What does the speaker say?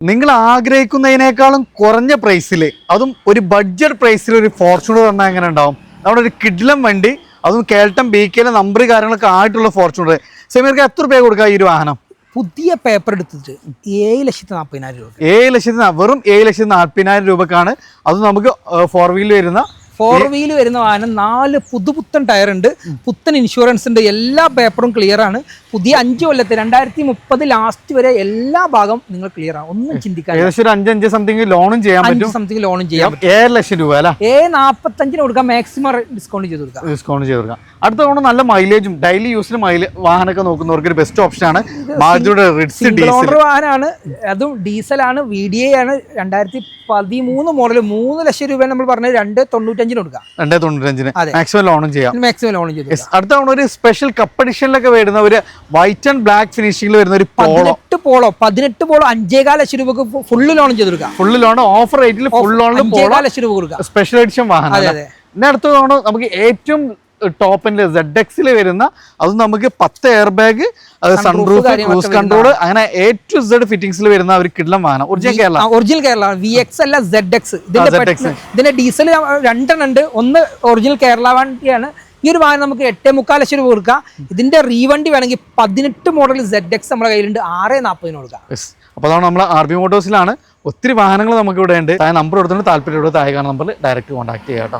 നിങ്ങൾ ആഗ്രഹിക്കുന്നതിനേക്കാളും കുറഞ്ഞ പ്രൈസിൽ അതും ഒരു ബഡ്ജറ്റ് പ്രൈസിൽ ഒരു ഫോർച്യൂണർ പറഞ്ഞാൽ എങ്ങനെ ഉണ്ടാവും? നമ്മുടെ ഒരു കിഡിലം വണ്ടി അതും കേൾട്ടം ബി കെയിലെ നമ്പർ കാര്യങ്ങളൊക്കെ ആയിട്ടുള്ള ഫോർച്യൂണർ സെമീർക്ക് എത്ര രൂപ കൊടുക്കുക ഈ ഒരു വാഹനം? പുതിയ പേപ്പർ എടുത്തിട്ട് ഏഴ് ലക്ഷത്തി നാൽപ്പതിനായിരം രൂപ. ഏഴ് ലക്ഷത്തി വെറും ഏഴ് ലക്ഷത്തി നാൽപ്പതിനായിരം രൂപക്കാണ്. അത് നമുക്ക് ഫോർ വീൽ വരുന്ന ഫോർ വീൽ വരുന്ന വാഹനം നാല് പുതുപുത്തൻ ടയർ ഉണ്ട്. പുത്തൻ ഇൻഷുറൻസ് ഉണ്ട്. എല്ലാ പേപ്പറും ക്ലിയർ ആണ്. പുതിയ അഞ്ച് കൊല്ലത്തെ രണ്ടായിരത്തി മുപ്പത് ലാസ്റ്റ് വരെ എല്ലാ ഭാഗം നിങ്ങൾ ക്ലിയർ ആണ്. ഒന്നും ചിന്തിക്കാൻ ഏകദേശം ഒരു അഞ്ചഞ്ച് സംതിങ് ലോണും ചെയ്യാൻ പറ്റും. സംതിങ് ലോണും ചെയ്യാം ഏഴ് ലക്ഷം രൂപ അല്ലേ? ഏ നാപ്പത്തഞ്ചിന് കൊടുക്കാം. മാക്സിമം ഡിസ്കൗണ്ട് ചെയ്ത് കൊടുക്കാം. ഡിസ്കൗണ്ട് ചെയ്ത് കൊടുക്കാം. അടുത്ത തവണ നല്ല മൈലേജും ഡെയിലി യൂസിന് മൈലേജ് വാഹനമൊക്കെ നോക്കുന്നവർക്ക് ഒരു ബെസ്റ്റ് ഓപ്ഷൻ ആണ് മാരുതിയുടെ റിഡ്സ് ഡീസൽ വാഹനമാണ്. അതും ഡീസലാണ് വി ഡി എ ആണ്. രണ്ടായിരത്തി പതിമൂന്ന് മോഡൽ മൂന്ന് ലക്ഷം രൂപ നമ്മൾ പറഞ്ഞത്. രണ്ട് തൊണ്ണൂറ്റഞ്ചിന് കൊടുക്കാം. രണ്ടേ തൊണ്ണൂറ്റഞ്ചിന്. മാക്സിമം ലോണും ചെയ്യാം. മാക്സിമം ലോണും ചെയ്ത് അടുത്ത തവണ ഒരു സ്പെഷ്യൽ കപ്പ് എഡിഷനിലൊക്കെ വരുന്ന ഒരു വൈറ്റ് ആൻഡ് ബ്ലാക്ക് ഫിനിഷിംഗിൽ വരുന്ന ഒരു പോളോ പതിനെട്ട് പോളോ പതിനെട്ട് പോളോ അഞ്ചേകാൽ ലക്ഷം രൂപക്ക് ഫുള്ള് ലോൺ ചെയ്ത് കൊടുക്കാം. ഫുൾ ലോൺ ഓഫർ റേറ്റിൽ ഫുൾ ലോണിൽ പോളോ ലക്ഷം രൂപ കൊടുക്കാം. സ്പെഷ്യൽ എഡിഷൻ വാഹനം അടുത്ത തവണ നമുക്ക് ഏറ്റവും ടോപ്പിന്റെ സെഡ് എക്സിൽ വരുന്ന അത് നമുക്ക് പത്ത് air bag sunroof cruise control അങ്ങനെ എ ടു സെഡ് ഫിറ്റിംഗ്സിൽ വരുന്ന ഒരു കിഡ്ലം വാഹനം. Original Kerala original Kerala V X അല്ല സെഡ് എക്സ് ഇതിന്റെ ഇതിന്റെ ഡീസൽ രണ്ടെണ്ണം ഉണ്ട്. ഒന്ന് ഒറിജിനൽ കേരള വണ്ടിയാണ്. ഈ ഒരു വാഹനം നമുക്ക് എട്ടേ മുക്കാൽ ലക്ഷം രൂപ കൊടുക്കാം. ഇതിന്റെ റീവണ്ടി വേണമെങ്കിൽ പതിനെട്ട് മോഡൽ സെഡ് എക്സ് നമ്മുടെ കയ്യിലുണ്ട്. ആറ് നാൽപ്പതിന് കൊടുക്കാം. അപ്പോൾ അതാണ് നമ്മൾ ആർ ബി മോട്ടോഴ്സിലാണ് ഒത്തിരി വാഹനങ്ങൾ നമുക്ക് ഇവിടെ ഉണ്ട്. താഴെ നമ്പർ കൊടുത്തിട്ട് താല്പര്യമുള്ള താഴെ നമ്പറിൽ ഡയറക്റ്റ് കോൺടാക്ട് ചെയ്യാം കേട്ടോ.